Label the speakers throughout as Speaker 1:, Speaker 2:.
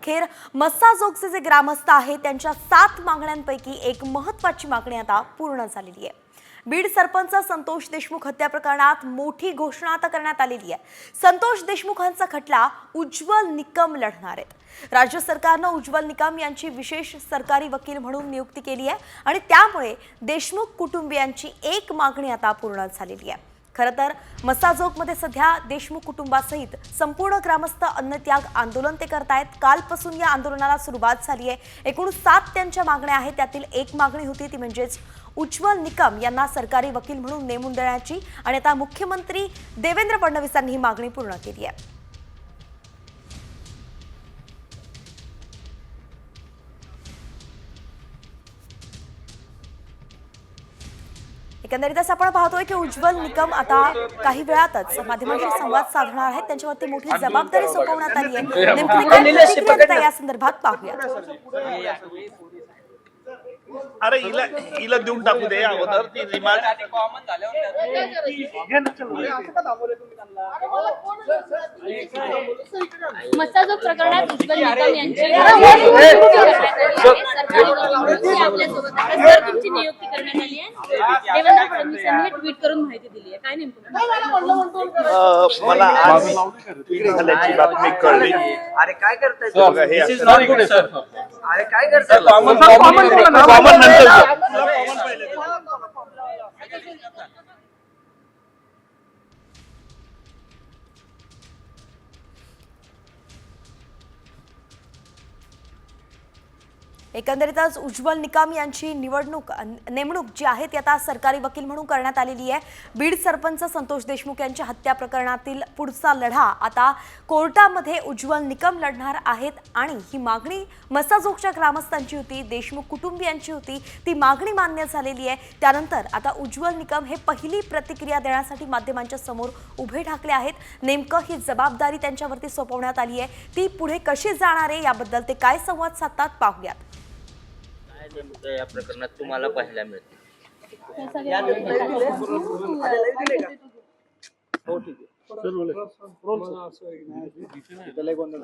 Speaker 1: अखेर मस्साजोगचे जे ग्रामस्थ आहेत त्यांच्या सात मागण्यांपैकी एक महत्वाची मागणी आता पूर्ण झालेली आहे. बीड सरपंच संतोष देशमुख हत्या प्रकरणात मोठी घोषणा आता करण्यात आलेली आहे. संतोष देशमुखांचा खटला उज्ज्वल निकम लढणार आहेत राज्य सरकारनं उज्ज्वल निकम यांची विशेष सरकारी वकील म्हणून नियुक्ती केली आहे आणि त्यामुळे देशमुख कुटुंबियांची एक मागणी आता पूर्ण झालेली आहे. खरं तर मसाजोगमध्ये सध्या देशमुख कुटुंबासहित संपूर्ण ग्रामस्थ अन्नत्याग आंदोलन ते करतायत. कालपासून या आंदोलनाला सुरुवात झाली आहे. एकूण सात त्यांच्या मागण्या आहेत. त्यातील एक मागणी होती ती म्हणजेच उज्ज्वल निकम यांना सरकारी वकील म्हणून नेमून देण्याची. आणि आता मुख्यमंत्री देवेंद्र फडणवीसांनी ही मागणी पूर्ण केली आहे. एकंदरीतच आपण पाहतोय की उज्ज्वल निकम आता काही वेळातच माध्यमांशी संवाद साधणार आहेत. त्यांच्यावरती मोठी जबाबदारी सोपवण्यात आली आहे. नेमकी काय प्रतिक्रिया या संदर्भात? पाहूया.
Speaker 2: अरे हिला हिला देऊन टाकू दे अगोदर ती रिमांड
Speaker 3: मसाजोग प्रकरणात उज्ज्वल निकम यांची नियुक्ती करण्यात आली आहे. सरकारी वकील म्हणून ते आपल्यासोबत आहेत. सर, तुमची नियुक्ती करण्यात आली आहे देवेंद्र फडणवीस यांनी हे ट्विट करून माहिती दिली आहे काय नेमकं
Speaker 2: अ, मला आज ट्विट झाल्याची बातमी कळली
Speaker 4: अरे काय करताय
Speaker 2: हे.
Speaker 4: अरे काय करताय
Speaker 2: కామన్ అంటే
Speaker 1: एकंदरीतच उज्ज्वल निकम यांची निवडणूक नेमणूक जी आहे ती आता सरकारी वकील म्हणून करण्यात आलेली आहे. बीड सरपंच संतोष देशमुख यांच्या हत्या प्रकरणातील पुढचा लढा आता कोर्टामध्ये उज्ज्वल निकम लढणार आहेत आणि ही मागणी मसाजोगच्या ग्रामस्थांची होती देशमुख कुटुंबियांची होती. ती मागणी मान्य झालेली आहे. त्यानंतर आता उज्ज्वल निकम हे पहिली प्रतिक्रिया देण्यासाठी माध्यमांच्या समोर उभे ठाकले आहेत. नेमकं ही जबाबदारी त्यांच्यावरती सोपवण्यात आली आहे. ती पुढे कशी जाणार आहे याबद्दल ते काय संवाद साधतात पाहूयात.
Speaker 5: काय नेमकं या प्रकरणात तुम्हाला पाहायला मिळते.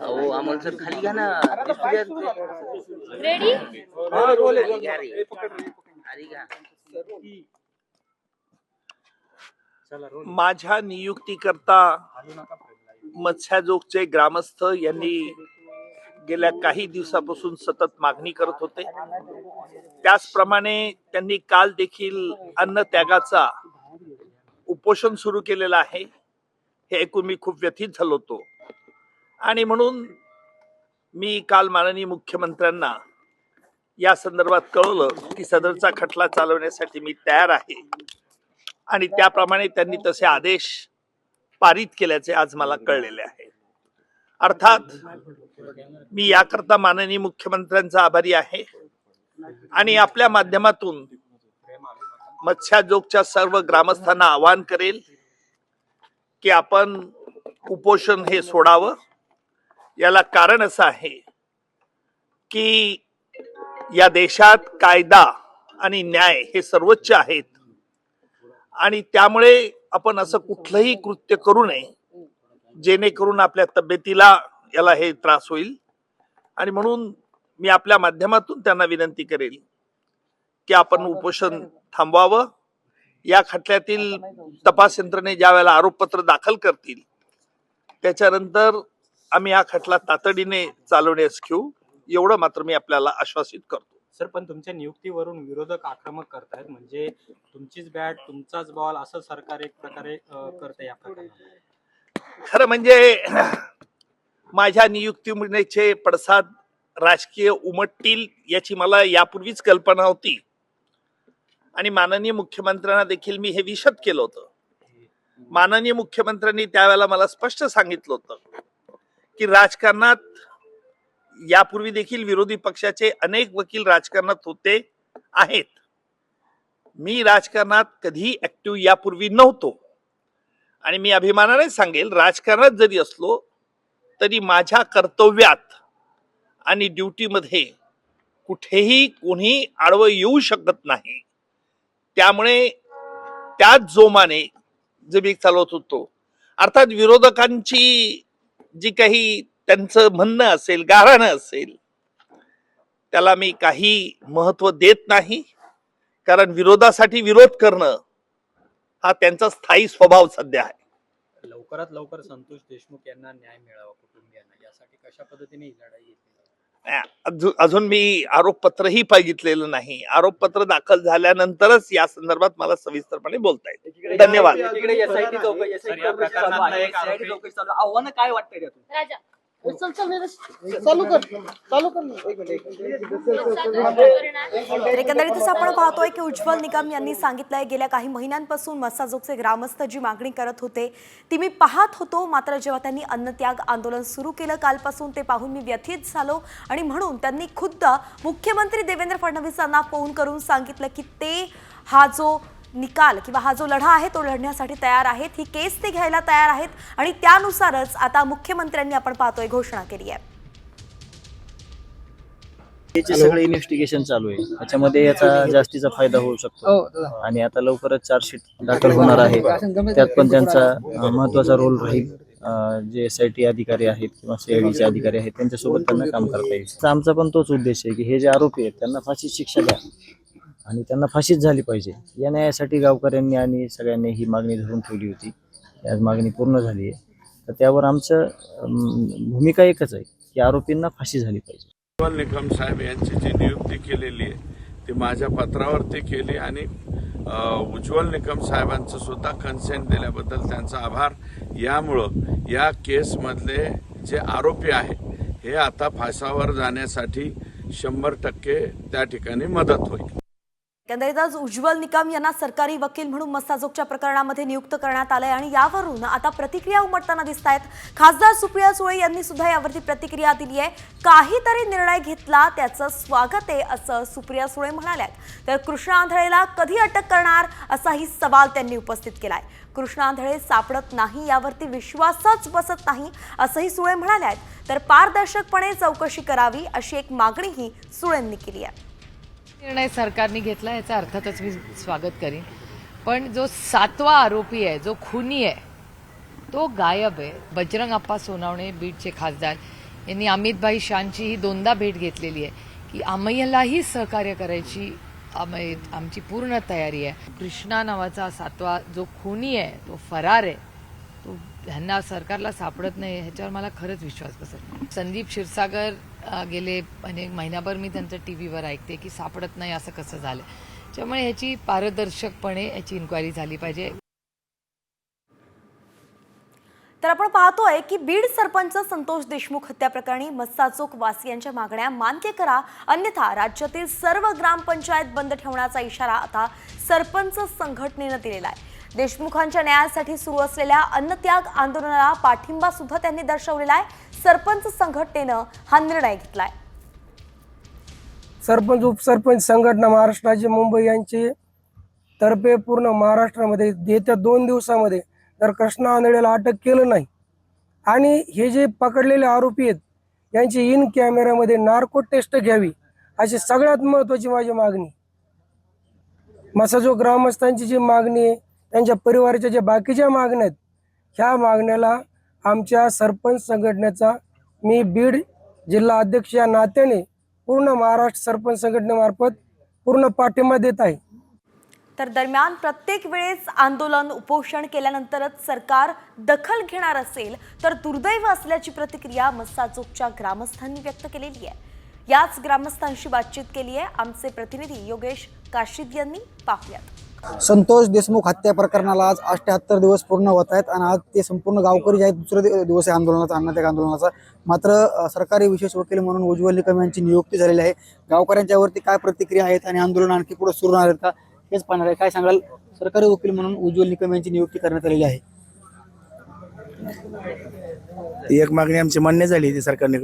Speaker 5: अहो अमोल सर खाली घ्या ना.
Speaker 3: रेडी
Speaker 5: खाली घ्या रे. खाली घ्या.
Speaker 2: माझ्या नियुक्तीकरता मत्स्याजोगचे ग्रामस्थ यांनी गेल्या काही दिवसापासून सतत मागणी करत होते. त्याचप्रमाणे त्यांनी काल देखील अन्न त्यागाचा उपोषण सुरू केलेलं आहे. हे ऐकून मी खूप व्यथित झालो होतो. आणि म्हणून मी काल माननीय मुख्यमंत्र्यांना या संदर्भात कळवलं की सदरचा खटला चालवण्यासाठी मी तयार आहे. आणि त्याप्रमाणे त्यांनी तसे आदेश पारित केल्याचे आज मला कळलेले आहे. अर्थात मी याकरता माननीय मुख्यमंत्र्यांचा आभारी आहे. आणि आपल्या माध्यमातून मत्स्याजोगच्या सर्व ग्रामस्थांना आवाहन करेल की आपण कुपोषण हे सोडावं. याला कारण असं आहे की या देशात कायदा आणि न्याय हे सर्वोच्च आहेत. आणि त्यामुळे आपण असं कुठलंही कृत्य करू नये. जेणेकरून आपल्या तब्येतीला याला हे त्रास होईल. आणि म्हणून मी आपल्या माध्यमातून त्यांना विनंती करेल की आपण उपोषण थांबवावं. या खटल्यातील तपास यंत्रणे ज्या वेळेला आरोपपत्र दाखल करतील त्याच्यानंतर आम्ही हा खटला तातडीने चालवण्यास घेऊ. एवढं मात्र मी आपल्याला आश्वासित करतो.
Speaker 6: सर पण तुमच्या नियुक्तीवरून विरोधक आक्रमक करतायत. म्हणजे तुमचीच बॅट तुमचाच बॉल असं सरकार एक प्रकारे करत या प्रकरणात
Speaker 2: खरं म्हणजे माझ्या नियुक्तीचे पडसाद राजकीय उमटतील याची मला यापूर्वीच कल्पना होती. आणि माननीय मुख्यमंत्र्यांना देखील मी हे विशद केलं होतं. माननीय मुख्यमंत्र्यांनी त्यावेळेला मला स्पष्ट सांगितलं होतं की राजकारणात यापूर्वी देखील विरोधी पक्षाचे अनेक वकील राजकारणात होते आहेत. मी राजकारणात कधी ऍक्टिव्ह यापूर्वी नव्हतो. आणि मी अभिमानाने सांगेल राजकारणात जरी असलो तरी माझ्या कर्तव्यात आणि ड्युटीमध्ये कुठेही कोणी आडवं येऊ शकत नाही. त्यामुळे त्याच जोमाने जे मी चालवत होतो अर्थात विरोधकांची जी काही त्यांचं म्हणणं असेल गाऱ्हाणं असेल त्याला मी काही महत्त्व देत नाही. कारण विरोधासाठी विरोध करणं हा त्यांचा स्थायी स्वभाव सध्या आहे.
Speaker 6: लवकरात लवकर संतोष देशमुख यांना न्याय मिळावा कुटुंबियांना. यासाठी कशा पद्धतीने ही लढाई घेतली?
Speaker 2: अजून मी आरोपपत्रही बघितलेलं नाही. आरोपपत्र दाखल झाल्यानंतरच या संदर्भात मला सविस्तरपणे बोलता येईल. धन्यवाद.
Speaker 5: एकीकडे SIT चौकशी चालू चालू वाटतंय त्यातून
Speaker 3: राजा
Speaker 1: तर एकंदरीतच आपण पाहतोय की उज्ज्वल निकम यांनी सांगितलंय गेल्या काही महिन्यांपासून मस्साजोगचे ग्रामस्थ जी मागणी करत होते ती मी पाहत होतो. मात्र जेव्हा त्यांनी अन्नत्याग आंदोलन सुरू केलं कालपासून ते पाहून मी व्यथित झालो आणि म्हणून त्यांनी खुद्द मुख्यमंत्री देवेंद्र फडणवीसांना फोन करून सांगितलं की ते हा जो निकाल किंवा हा जो लढा आहे तो लढण्यासाठी तयार आहेत ही केस ते घ्यायला तयार आहेत आणि त्यानुसारच आता मुख्यमंत्र्यांनी आपण पाहतोय घोषणा केली आहे.
Speaker 7: याचे सगळे इन्व्हेस्टिगेशन चालू आहे त्याच्यामध्ये याचा जास्तीचा फायदा होऊ शकतो. आणि आता लवकरच चार्जशीट दाखल होणार आहे. त्यात पण त्यांचा महत्त्वाचा रोल राहील. जे एस आय टी अधिकारी आहेत किंवा सीआयडीचे अधिकारी आहेत त्यांच्यासोबत त्यांना काम करता येईल. तर आमचा पण तोच उद्देश आहे की हे जे आरोपी आहेत त्यांना फाशी शिक्षा द्या. आणि त्यांना फाशीच झाली पाहिजे. या न्यायासाठी गावकऱ्यांनी आणि सगळ्यांनी ही मागणी धरून ठेवली होती. आज मागणी पूर्ण झाली आहे. तर त्यावर आमचं भूमिका एकच आहे की आरोपींना फाशी झाली पाहिजे.
Speaker 8: उज्ज्वल निकम साहेब यांची जी नियुक्ती केलेली आहे ती माझ्या पत्रावरती केली आणि उज्ज्वल निकम साहेबांचं सुद्धा कन्सेंट दिल्याबद्दल त्यांचा आभार. यामुळं या केसमधले जे आरोपी आहेत हे आता फासावर जाण्यासाठी शंभर टक्के त्या ठिकाणी मदत होईल.
Speaker 1: एकंदरीतच उज्ज्वल निकम यांना सरकारी वकील म्हणून मस्ताजोगच्या प्रकरणामध्ये नियुक्त करण्यात आलंय आणि यावरून आता प्रतिक्रिया उमटताना दिसत आहेत खासदार सुप्रिया सुळे यांनी सुद्धा यावरती प्रतिक्रिया दिली आहे. काहीतरी निर्णय घेतला त्याचं स्वागत आहे असं सुप्रिया सुळे म्हणाल्यात. तर कृष्णा आंधळेला कधी अटक करणार असाही सवाल त्यांनी उपस्थित केलाय. कृष्णा आंधळे सापडत नाही यावरती विश्वासच बसत नाही असंही सुळे म्हणाल्यात. तर पारदर्शकपणे चौकशी करावी अशी एक मागणीही सुळेंनी केली आहे.
Speaker 9: निर्णय सरकारने घेतला याचा अर्थातच मी स्वागत करीन. पण जो सातवा आरोपी आहे जो खुनी आहे तो गायब आहे. बजरंग आप्पा सोनावणे बीडचे खासदार. यांनी अमितभाई शानची ही दोनदा भेट घेतलेली आहे की आम्हालाही सहकार्य करायची आम- आमची पूर्ण तयारी आहे. कृष्णा नावाचा सातवा जो खुनी आहे तो फरार आहे. तो ह्यांना सरकारला सापडत नाही ह्याच्यावर मला खरंच विश्वास बसत संदीप क्षीरसागर गेले अनेक महिनाभर मी त्यांचं टी व्हीवर ऐकते की सापडत नाही असं कसं झालं. त्यामुळे ह्याची पारदर्शकपणे याची इन्क्वायरी झाली पाहिजे.
Speaker 1: तर आपण पाहतोय की बीड सरपंच संतोष देशमुख हत्या प्रकरणी मस्साचोक वासियांच्या मागण्या मान्य करा अन्यथा राज्यातील सर्व ग्रामपंचायत बंद ठेवण्याचा इशारा आता सरपंच संघटनेनं दिलेला आहे. देशमुखांच्या न्यायासाठी सुरू असलेल्या अन्नत्याग आंदोलनाला पाठिंबा सुद्धा त्यांनी दर्शवलेला आहे. सरपंच संघटनेनं हा निर्णय घेतलाय.
Speaker 10: सरपंच उपसरपंच संघटना महाराष्ट्राचे मुंबई यांचे तर्फे पूर्ण महाराष्ट्रामध्ये येत्या दोन दिवसामध्ये जर कृष्णा आंधळेला अटक केलं नाही आणि हे जे पकडलेले आरोपी आहेत यांची इन कॅमेऱ्यामध्ये नार्को टेस्ट घ्यावी अशी सगळ्यात महत्त्वाची माझी मागणी. मसा जो ग्रामस्थांची जी मागणी आहे त्यांच्या परिवाराच्या ज्या बाकीच्या मागण्या आहेत ह्या मागण्याला आमच्या सरपंच संघटनेचा मी बीड जिल्हा अध्यक्ष या नात्याने पूर्ण महाराष्ट्र सरपंच संघटनेमार्फत पूर्ण पाठिंबा देत आहे.
Speaker 1: तर दरम्यान प्रत्येक वेळेस आंदोलन उपोषण केल्यानंतरच सरकार दखल घेणार असेल तर दुर्दैव असल्याची प्रतिक्रिया मस्साचोकच्या ग्रामस्थांनी व्यक्त केलेली आहे. याच ग्रामस्थांशी बातचीत केली आहे आमचे प्रतिनिधी योगेश काशीद यांनी. पाहुयात.
Speaker 11: संतोष देशमुख हत्या प्रकरणाला आज अठ्याहत्तर दिवस पूर्ण होत आहेत आणि आज ते संपूर्ण गावकरी जे आहेत दुसरे दिवस आहे आंदोलनाचा अन्नत्याग आंदोलनाचा. मात्र सरकारी विशेष वकील म्हणून उज्ज्वल निकम यांची नियुक्ती झालेली आहे. गावकऱ्यांच्यावरती काय प्रतिक्रिया आहेत आणि आंदोलन आणखी पुढे सुरू राहणार आहेत का हेच पाहणार आहे. काय सांगाल? सरकारी वकील म्हणून उज्ज्वल निकम यांची नियुक्ती करण्यात आलेली आहे.
Speaker 12: ती एक मागणी आमची मान्य झाली ती सरकारने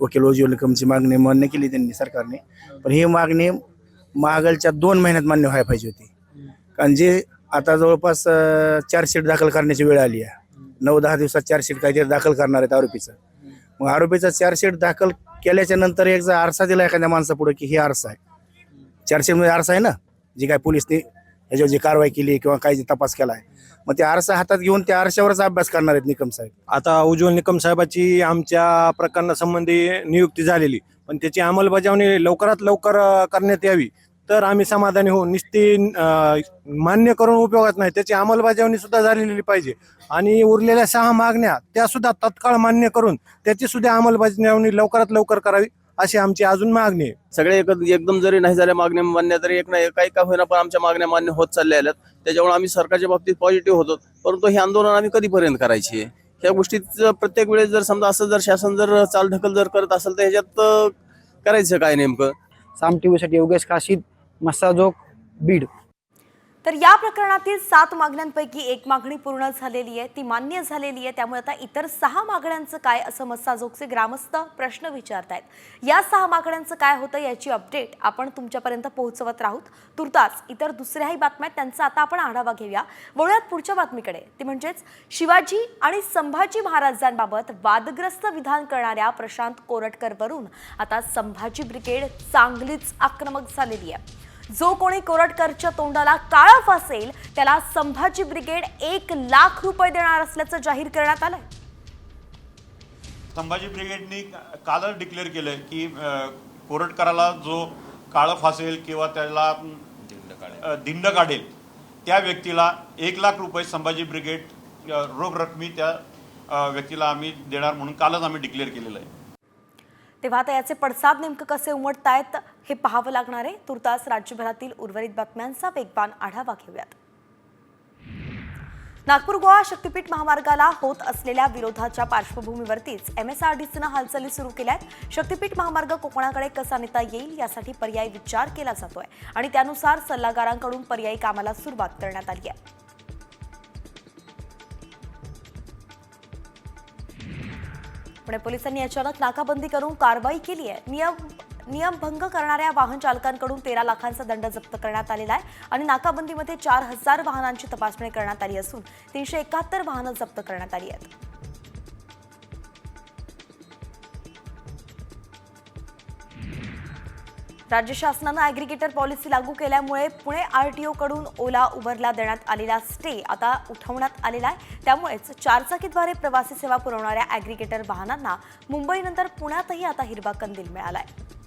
Speaker 12: वकील उज्ज्वल निकमची मागणी मान्य केली त्यांनी सरकारने. पण ही मागणी मागलच्या दोन महिन्यात मान्य व्हायला पाहिजे होती. कारण जे आता जवळपास चार्जशीट दाखल करण्याची वेळ आली आहे. नऊ दहा दिवसात चार्जशीट काहीतरी दाखल करणार आहेत आरोपीचं. मग आरोपीचा चार्जशीट दाखल केल्याच्यानंतर एक जर आरसा दिला एखाद्या माणसापुढे की हे आरसा आहे. चार्जशीटमध्ये आरसा आहे ना? जी काय पोलिसने ह्याच्यावर जी कारवाई केली किंवा काय जे तपास केला आहे. मग ते आरसा हातात घेऊन त्या आरशावरच अभ्यास करणार आहेत निकम साहेब.
Speaker 6: आता उज्ज्वल निकम साहेबाची आमच्या प्रकरणासंबंधी नियुक्ती झालेली पण त्याची अंमलबजावणी लवकरात लवकर करण्यात यावी. तर आम्ही समाधानी होऊ नुसती मान्य करून उपयोगात नाही त्याची अंमलबजावणी सुद्धा झालेली पाहिजे. आणि उरलेल्या सहा मागण्या त्या सुद्धा तत्काळ मान्य करून त्याची सुद्धा अंमलबजावणी लवकरात लवकर करावी अशी आमची अजून मागणी आहे.
Speaker 5: सगळे एक- एकदम जरी नाही झाल्या मागण्या मान्य तरी एक नाही काही का होईना पण आमच्या मागण्या मान्य होत चालल्या आहेत. त्याच्यामुळे आम्ही सरकारच्या बाबतीत पॉझिटिव्ह होतो. परंतु हे आंदोलन आम्ही कधीपर्यंत करायची आहे? ह्या गोष्टीत प्रत्येक वेळेस जर समजा असं जर शासन जर चालढकल जर करत असेल तर ह्याच्यात करायचं काय नेमकं?
Speaker 11: साम टीव्हीसाठी योगेश काशीद मस्साजोग बीड.
Speaker 1: तर या प्रकरणातील सात मागण्यांपैकी एक मागणी पूर्ण झालेली आहे ती मान्य झालेली आहे. त्यामुळे आता इतर सहा मागण्यांचं काय असं मस्साजोगचे ग्रामस्थ प्रश्न विचारतायत. या सहा मागण्यांचं काय होतं याची अपडेट आपण तुमच्यापर्यंत पोहोचवत राहूत. तुर्तास इतर दुसऱ्याही बातम्या आहेत, त्यांचा आता आपण आढावा घेऊया. वळूयात पुढच्या बातमीकडे. ती म्हणजेच शिवाजी आणि संभाजी महाराजांबाबत वादग्रस्त विधान करणाऱ्या प्रशांत कोरटकरवरून आता संभाजी ब्रिगेड चांगलीच आक्रमक झालेली आहे. जो कोणी कोरटकरच्या तोंडाला काळा फासेल त्याला संभाजी ब्रिगेड एक लाख रुपये देणार असल्याचं जाहीर करण्यात आलंय.
Speaker 13: संभाजी ब्रिगेडनी कालच डिक्लेअर केलं की कोरटकराला जो काळं फासेल किंवा त्याला दिंड काढेल त्या व्यक्तीला एक लाख रुपये संभाजी ब्रिगेड रोख रकमी त्या व्यक्तीला आम्ही देणार म्हणून कालच आम्ही डिक्लेअर केलेलं आहे.
Speaker 1: तेव्हा आता याचे पडसाद नेमकं कसे उमटतायत? हे पाहावं लागणार आहे. तुर्तास राज्यभरातील उर्वरित बातम्यांचा वेगवान आढावा घेऊयात. नागपूर गोवा शक्तीपीठ महामार्गाला होत असलेल्या विरोधाच्या पार्श्वभूमीवरतीच एम एस आर डी सीनं हालचाली सुरू केल्या आहेत शक्तीपीठ महामार्ग कोकणाकडे कसा नेता येईल यासाठी पर्यायी विचार केला जातोय आणि त्यानुसार सल्लागारांकडून पर्यायी कामाला सुरुवात करण्यात आली आहे. पुणे पोलिसांनी अचानक नाकाबंदी करून कारवाई केली आहे. नियम नियमभंग करणाऱ्या वाहन चालकांकडून तेरा लाखांचा दंड जप्त करण्यात आलेला आहे आणि नाकाबंदीमध्ये चार हजार वाहनांची तपासणी करण्यात आली असून तीनशे एकाहत्तर वाहनं जप्त करण्यात आली आहेत. राज्य शासनानं ॲग्रिगेटर पॉलिसी लागू केल्यामुळे पुणे आर टी ओकडून ओला उबरला देण्यात आलेला स्टे आता उठवण्यात आलेला आहे. त्यामुळेच चारचाकीद्वारे प्रवासी सेवा पुरवणाऱ्या ॲग्रिगेटर वाहनांना मुंबईनंतर पुण्यातही आता हिरवा कंदील आहे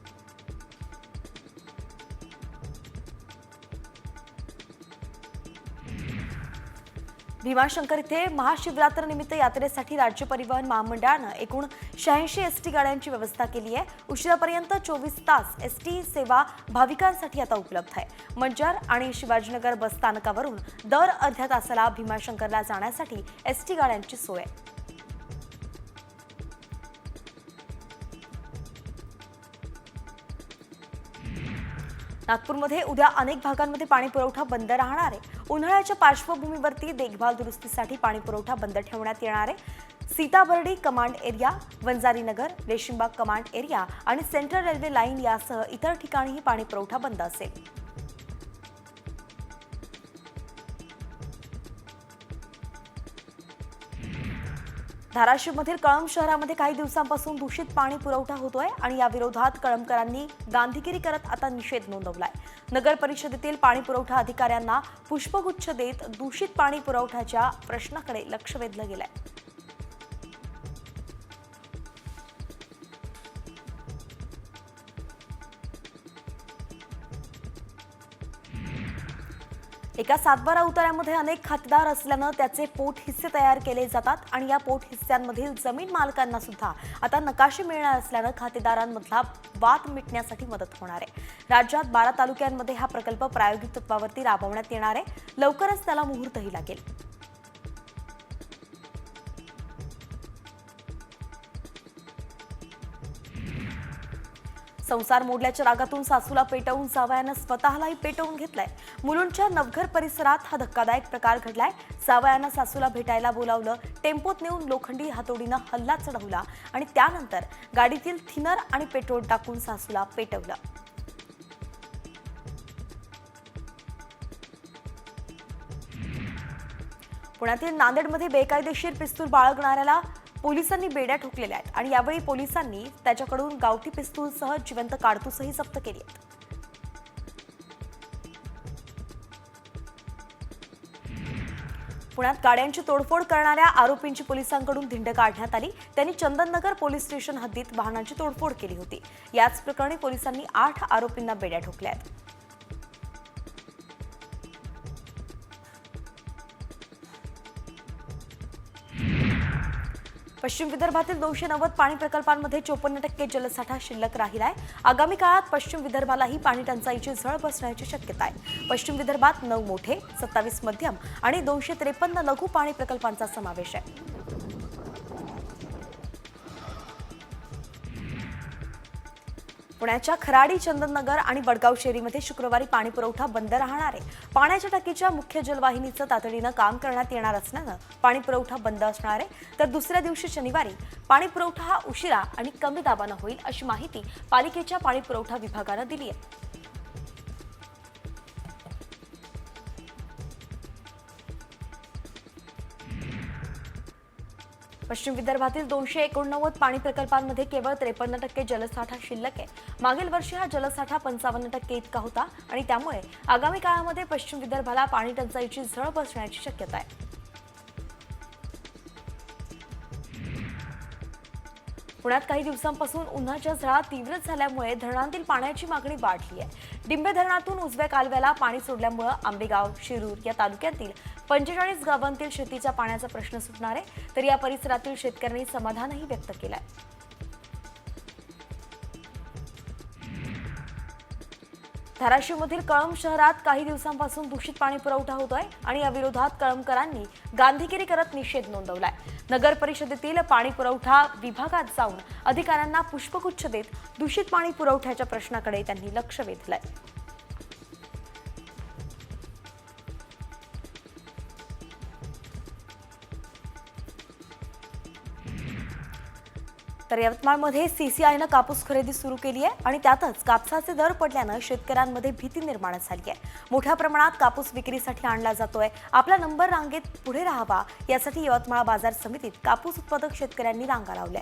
Speaker 1: भीमाशंकर इथे महाशिवरात्रनिमित्त यात्रेसाठी राज्य परिवहन महामंडळानं एकूण शहाऐंशी एस टी गाड्यांची व्यवस्था केली आहे. उशिरापर्यंत चोवीस तास एस टी सेवा भाविकांसाठी आता उपलब्ध आहे. मंजार आणि शिवाजीनगर बस स्थानकावरून दर अर्ध्या तासाला भीमाशंकरला जाण्यासाठी एस टी गाड्यांची सोय आहे. नागपूरमध्ये उद्या अनेक भागांमध्ये पाणी पुरवठा बंद राहणार आहे. उन्हाळ्याच्या पार्श्वभूमीवरती देखभाल दुरुस्तीसाठी पाणी पुरवठा बंद ठेवण्यात येणार आहे. Sitabuldi command area Vanjarinagar Reshimbagh command area आणि सेंट्रल रेल्वे लाईन यासह इतर ठिकाणीही पाणी पुरवठा बंद असेल. धाराशिवमधील कळंब शहरामध्ये काही दिवसांपासून दूषित पाणी पुरवठा होतोय आणि या विरोधात कळंबकरांनी गांधीगिरी करत आता निषेध नोंदवलाय. नगर परिषदेतील पाणी पुरवठा अधिकाऱ्यांना पुष्पगुच्छ देत दूषित पाणी पुरवठ्याच्या प्रश्नाकडे लक्ष वेधलं गेलंय. एका सातबारा उतार्यामध्ये अनेक खातेदार असल्यानं त्याचे पोट हिस्से तयार केले जातात आणि या पोट हिस्स्यांमधील जमीन मालकांना सुद्धा आता नकाशे मिळणार असल्यानं खातेदारांमधला वाद मिटण्यासाठी मदत होणार आहे. राज्यात बारा तालुक्यांमध्ये हा प्रकल्प प्रायोगिक तत्वावरती राबवण्यात येणार आहे. लवकरच त्याला मुहूर्तही लागेल. संसार मोडल्याच्या रागातून सासूला पेटवून जावयानं स्वतःलाही पेटवून घेतलाय. मुलुंडच्या नवघर परिसरात हा धक्कादायक प्रकार घडलाय. सावयानं सासूला भेटायला बोलावलं. टेम्पोत नेऊन लोखंडी हातोडीनं हल्ला चढवला आणि त्यानंतर गाडीतील थिनर आणि पेट्रोल टाकून सासूला पेटवलं. पुण्यातील नांदेडमध्ये बेकायदेशीर पिस्तूल बाळगणाऱ्याला पोलिसांनी बेड्या ठोकलेल्या आहेत आणि यावेळी पोलिसांनी त्याच्याकडून गावठी पिस्तूलसह जिवंत काडतूसही जप्त केली आहेत. पुण्यात गाड्यांची तोडफोड करणाऱ्या आरोपींची पोलिसांकडून धिंड काढण्यात आली. त्यांनी चंदननगर पोलीस स्टेशन हद्दीत वाहनांची तोडफोड केली होती. याच प्रकरणी पोलिसांनी आठ आरोपींना बेड्या ठोकल्या आहेत पश्चिम विदर्भातील दोनशे नव्वद पाणी प्रकल्पांमध्ये चोपन्न टक्के जलसाठा शिल्लक राहिला आहे आगामी काळात पश्चिम विदर्भालाही पाणी टंचाईची झळ बसण्याची शक्यता आहे. पश्चिम विदर्भात नऊ मोठे सत्तावीस मध्यम आणि दोनशे त्रेपन्न लघु पाणी प्रकल्पांचा समावेश आहे. पुण्याच्या खराडी चंदननगर आणि बडगाव शेरीमध्ये शुक्रवारी पाणी पुरवठा बंद राहणार आहे. पाण्याच्या टाकीच्या मुख्य जलवाहिनीचं तातडीनं काम करण्यात येणार असल्यानं पाणी पुरवठा बंद असणार आहे. तर दुसऱ्या दिवशी शनिवारी पाणी पुरवठा हा उशिरा आणि कमी दाबानं होईल अशी माहिती पालिकेच्या पाणी पुरवठा विभागानं दिली आहे. पश्चिम विदर्भातील दोनशे एकोणनव्वद पाणी प्रकल्पांमध्ये केवळ त्रेपन्न टक्के जलसाठा शिल्लक आहे. मागील वर्षी हा जलसाठा पंचावन्न टक्के इतका होता आणि त्यामुळे आगामी काळामध्ये पश्चिम विदर्भाला पाणी टंचाईची झळ बसण्याची शक्यता आहे. पुण्यात काही दिवसांपासून उन्हाच्या झळा तीव्र झाल्यामुळे धरणांतील पाण्याची मागणी वाढली आहे. डिंबे धरणातून उजव्या कालव्याला पाणी सोडल्यामुळे आंबेगाव शिरूर या तालुक्यातील पंचेचाळीस गावांतील शेतीच्या पाण्याचा प्रश्न सुटणार आहे. तर या परिसरातील शेतकऱ्यांनी समाधानही व्यक्त केलं आहे धाराशिवमधील कळंब शहरात काही दिवसांपासून दूषित पाणी पुरवठा होतोय आणि या विरोधात कळंबकरांनी गांधीगिरी करत निषेध नोंदवलाय. नगर परिषदेतील पाणी पुरवठा विभागात जाऊन अधिकाऱ्यांना पुष्पगुच्छ देत दूषित पाणी पुरवठ्याच्या प्रश्नाकडे त्यांनी लक्ष वेधलंय. तर यवतमाळमध्ये सीसीआयनं कापूस खरेदी सुरू केली आहे आणि त्यातच कापसाचे दर पडल्यानं शेतकऱ्यांमध्ये भीती निर्माण झाली आहे. मोठ्या प्रमाणात कापूस विक्रीसाठी आणला जातोय. आपला नंबर रांगेत पुढे राहावा. यासाठी यवतमाळ बाजार समितीत कापूस उत्पादक शेतकऱ्यांनी रांगा लावल्या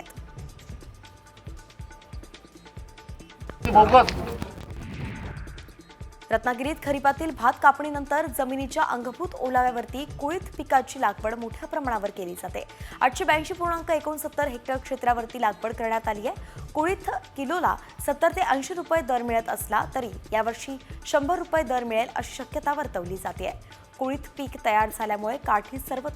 Speaker 1: रत्नागिरीत खरीपातील भात कापणीनंतर जमिनीच्या अंगभूत ओलाव्यावरती कुळीत पिकाची लागवड मोठ्या प्रमाणावर केली जाते. आठशे ब्याऐंशी पूर्णांक एकोणसत्तर हेक्टर क्षेत्रावरती लागवड करण्यात आली आहे. कुळीत किलोला सत्तर ते ऐंशी रुपये दर मिळत असला तरी यावर्षी शंभर रुपये दर मिळेल अशी शक्यता वर्तवली जाते. कुळीत पीक तयार झाल्यामुळे काठी सर्व